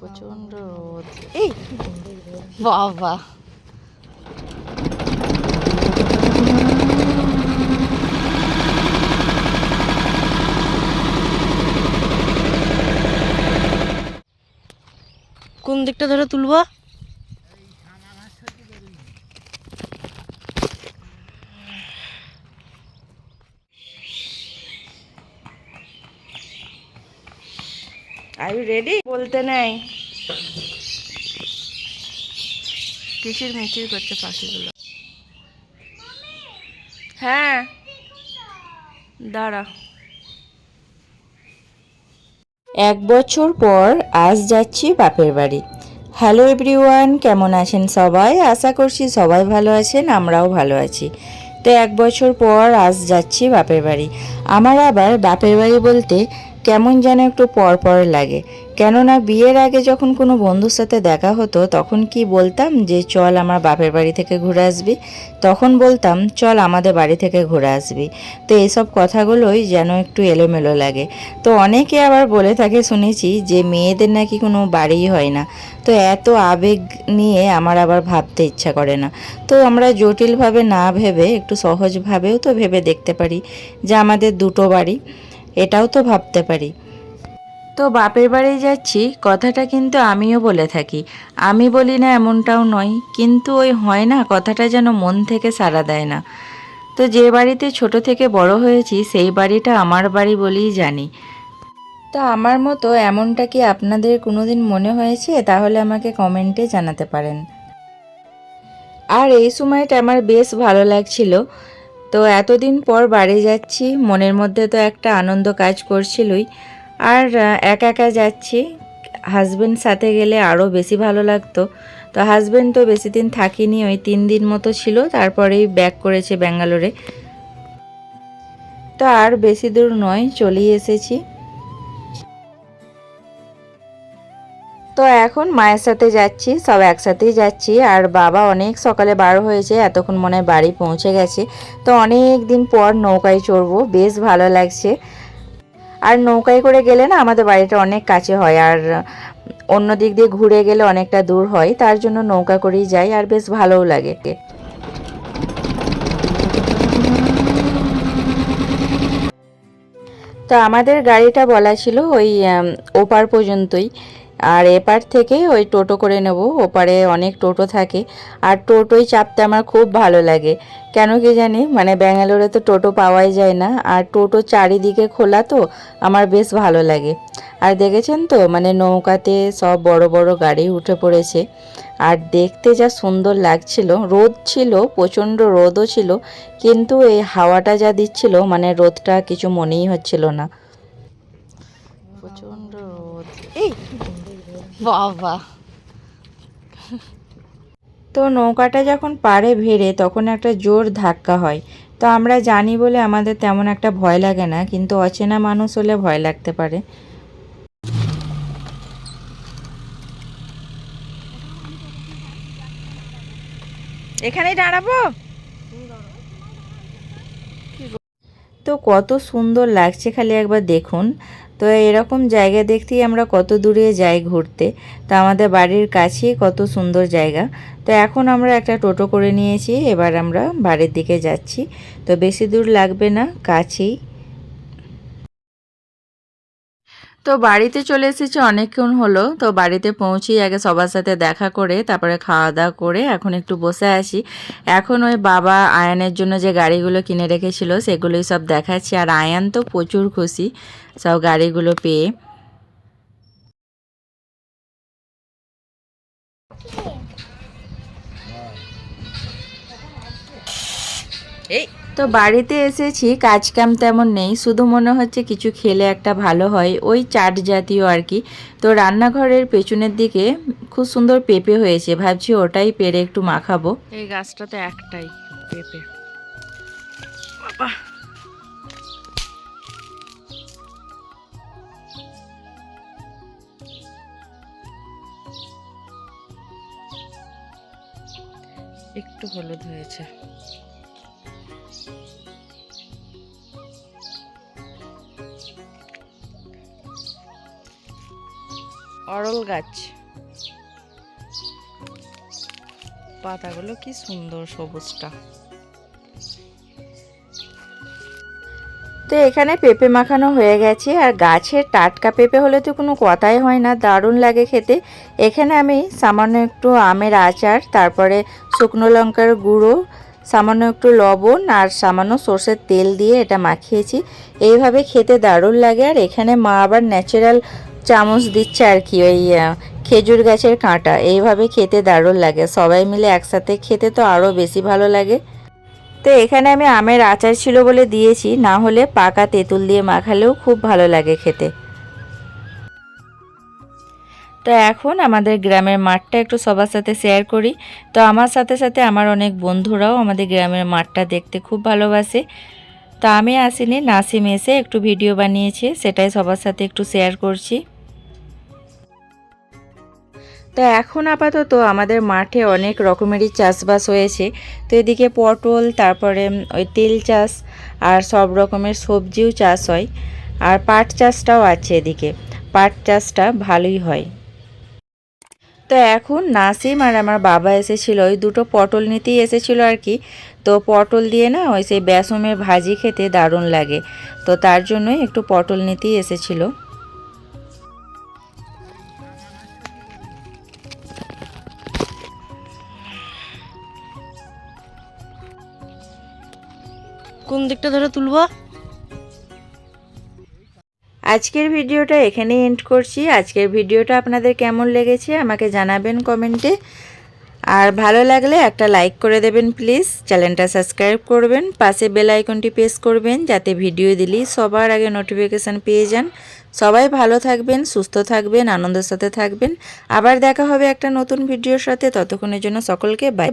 প্রচণ্ড রোদ। এই বাবা। কোন দিকটা ধরে তুলবো? আর রেডি বলতে নেই। কিচির মিচির করছে পাখিগুলো? হ্যাঁ। দাঁড়া। এক বছর পর আজ যাচ্ছি বাপের বাড়ি। হ্যালো এভরিওয়ান কেমন আছেন সবাই? আশা করছি সবাই ভালো আছেন আমরাও ভালো আছি। তো এক বছর পর আজ যাচ্ছি বাপের বাড়ি। আমার আবার বাপের বাড়ি বলতে কেমন যেন একটু পর পর লাগে। কেননা বিয়ের আগে যখন কোনো বন্ধুর সাথে দেখা হতো, তখন কি বলতাম যে, চল আমার বাপের বাড়ি থেকে ঘুরে আসবি? তখন বলতাম, চল আমাদের বাড়ি থেকে ঘুরে আসবি? তো এইসব কথাগুলোই যেন একটু এলোমেলো লাগে। তো অনেকে আবার বলে থাকে, শুনেছি যে, মেয়েদের নাকি কোনো বাড়িই হয় না। তো এত আবেগ নিয়ে আমার আবার ভাবতে ইচ্ছা করে না। তো আমরা জটিলভাবে না ভেবে, একটু সহজভাবেও তো ভেবে দেখতে পারি যে, আমাদের দুটো বাড়ি। এটাও তো ভাবতে পারি। তো বাপের বাড়ি যাচ্ছি, কথাটা কিন্তু আমিও বলে থাকি। আমি বলি না এমনটাও নয়, কিন্তু ওই হয় না, কথাটা যেন মন থেকে সাড়া দেয় না। তো যে বাড়িতে ছোট থেকে বড় হয়েছি, সেই বাড়িটা আমার বাড়ি বলেই জানি। তা আমার মতো এমনটা কি আপনাদের কোনোদিন মনে হয়েছে? তাহলে আমাকে কমেন্টে জানাতে পারেন। আর এই সময়টা আমার বেশ ভালো লাগছিল। তো এতদিন পর বাড়ি যাচ্ছি, মনের মধ্যে তো একটা আনন্দ কাজ করছিলই। আর একা একা যাচ্ছি হাজব্যান্ড সাথে গেলে আরও বেশি ভালো লাগতো। তো হাজব্যান্ড তো বেশি দিন থাকিনি, ওই তিন দিন মতো ছিল, তারপরেই ব্যাক করেছে ব্যাঙ্গালোরে। তো আর বেশি দূর নয়, চলেই এসেছি। তো এখন মায়ের সাথে যাচ্ছি, সব একসাথেই যাচ্ছি। আর বাবা অনেক সকালে বার হয়েছে, এতক্ষণ মনে বাড়ি পৌঁছে গেছে। তো অনেক দিন পর নৌকায় চড়বো, বেশ ভালো লাগছে। আর নৌকায় করে গেলে না আমাদের বাড়িটা অনেক কাছে হয়, আর অন্য দিক দিয়ে ঘুরে গেলে অনেকটা দূর হয়, তার জন্য নৌকা করেই যাই, আর বেশ ভালোও লাগে। তো আমাদের গাড়িটা বলা ছিল ওই ওপার পর্যন্তই। আর এপার থেকে ওই টোটো করে নেব। ওপারে অনেক টোটো থাকে। আর টোটোই চাপতে আমার খুব ভালো লাগে। কেন কি জানি? মানে ব্যাঙ্গালোরে তো টোটো পাওয়াই যায় না। আর টোটো চারিদিকে খোলা তো, আমার বেশ ভালো লাগে। আর দেখেছেন তো মানে নৌকাতে সব বড় বড় গাড়ি উঠে পড়েছে। আর দেখতে যা সুন্দর লাগছিল। রোদ ছিল, প্রচণ্ড রোদও ছিল, কিন্তু এই হাওয়াটা যা দিচ্ছিল মানে রোদটা কিছু মনেই হচ্ছিল না। এই বাবা। তো নৌকাটা যখন পাড়ে ভেড়ে, তখন একটা জোর ধাক্কা হয়। তো আমরা জানি বলে আমাদের তেমন একটা ভয় লাগে না, কিন্তু অচেনা মানুষ হলে ভয় লাগতে পারে। এখানেই দাঁড়াবো? তো কত সুন্দর লাগছে খালি একবার দেখুন। তো এরকম জায়গা দেখতেই আমরা কত দূরে যাই ঘুরতে। তো আমাদের বাড়ির কাছেই কত সুন্দর জায়গা। তো এখন আমরা একটা টোটো করে নিয়েছি, এবার আমরা বাড়ির দিকে যাচ্ছি। তো বেশি দূর লাগবে না, কাছেই। তো বাড়িতে চলে এসেছি অনেকক্ষণ হলো। তো বাড়িতে পৌঁছেই আগে সবার সাথে দেখা করে, তারপরে খাওয়া দাওয়া করে এখন একটু বসে আছি। এখন ওই বাবা আয়ানের জন্য যে গাড়িগুলো কিনে রেখেছিল, সেগুলোই সব দেখাচ্ছি। আর আয়ান তো প্রচুর খুশি সব গাড়িগুলো পেয়ে। এই তো বাড়িতে এসেছি কাজ কাম তেমন নেই, শুধু মনে হচ্ছে কিছু খেলে একটা ভালো হয়, ওই চাট জাতীয় আর কি। তো রান্নাঘরের পেছনের দিকে খুব সুন্দর পেঁপে হয়েছে, ভাবছি ওটাই পেরে একটু মাখাবো। এই গাছটা তো একটাই, পেঁপে। একটু হলুদ হয়েছে। অরল গাছ। পাতাগুলো কি সুন্দর সবুজটা। তো এখানে পেঁপে মাখানো হয়ে গেছে, আর গাছের টাটকা পেঁপে হলে তো কোনো কথাই হয় না, দারুণ লাগে খেতে। এখানে আমি সামান্য একটু আমের আচার, তারপরে শুকনো লঙ্কার গুঁড়ো, সামান্য একটু লবণ, আর সামান্য সর্ষের তেল দিয়ে এটা মাখিয়েছি। এইভাবে খেতে দারুণ লাগে, আর এখানে মা আবার ন্যাচারাল চামচ দিচ্ছে আর কি, ওই খেজুর গাছের কাঁটা। এইভাবে খেতে দারুণ লাগে। সবাই মিলে একসাথে খেতে তো আরও বেশি ভালো লাগে। তো এখানে আমি আমের আচার ছিল বলে দিয়েছি, না হলে পাকা তেঁতুল দিয়ে মাখালেও খুব ভালো লাগে খেতে। তো এখন আমাদের গ্রামের মাঠটা একটু সবার সাথে শেয়ার করি। তো আমার সাথে সাথে আমার অনেক বন্ধুরাও আমাদের গ্রামের মাঠটা দেখতে খুব ভালোবাসে। তো আমি আসিনি, নাসিম এসে একটু ভিডিও বানিয়েছে, সেটাই সবার সাথে একটু শেয়ার করছি। তো এখন আপাতত আমাদের মাঠে অনেক রকমেরই চাষবাস হয়েছে। তো এদিকে পটল, তারপরে ওই তেল চাষ আর সব রকমের সবজিও চাষ হয়। আর পাট চাষটাও আছে এদিকে। পাট চাষটা ভালোই হয়। তো এখন নাসিম আর আমার বাবা এসেছিল। ওই দুটো পটল নিতেই এসেছিল আর কি। তো পটল দিয়ে না ওই সেই বেসমের ভাজি খেতে দারুণ লাগে। তো তার জন্যই একটু পটল নিতেই এসেছিল। কোন দিকটা ধরে তুলবো? আজকের ভিডিওটা এখানেই এন্ড করছি। আজকের ভিডিওটা আপনাদের কেমন লেগেছে আমাকে জানাবেন কমেন্টে আর ভালো লাগলে একটা লাইক করে দেবেন প্লিজ চ্যানেলটা সাবস্ক্রাইব করবেন, পাশে বেল আইকনটি প্রেস করবেন, যাতে ভিডিও দিলেই সবার আগে নোটিফিকেশান পেয়ে যান। সবাই ভালো থাকবেন, সুস্থ থাকবেন, আনন্দের সাথে থাকবেন। আবার দেখা হবে একটা নতুন ভিডিওর সাথে। ততক্ষণের জন্য সকলকে বাই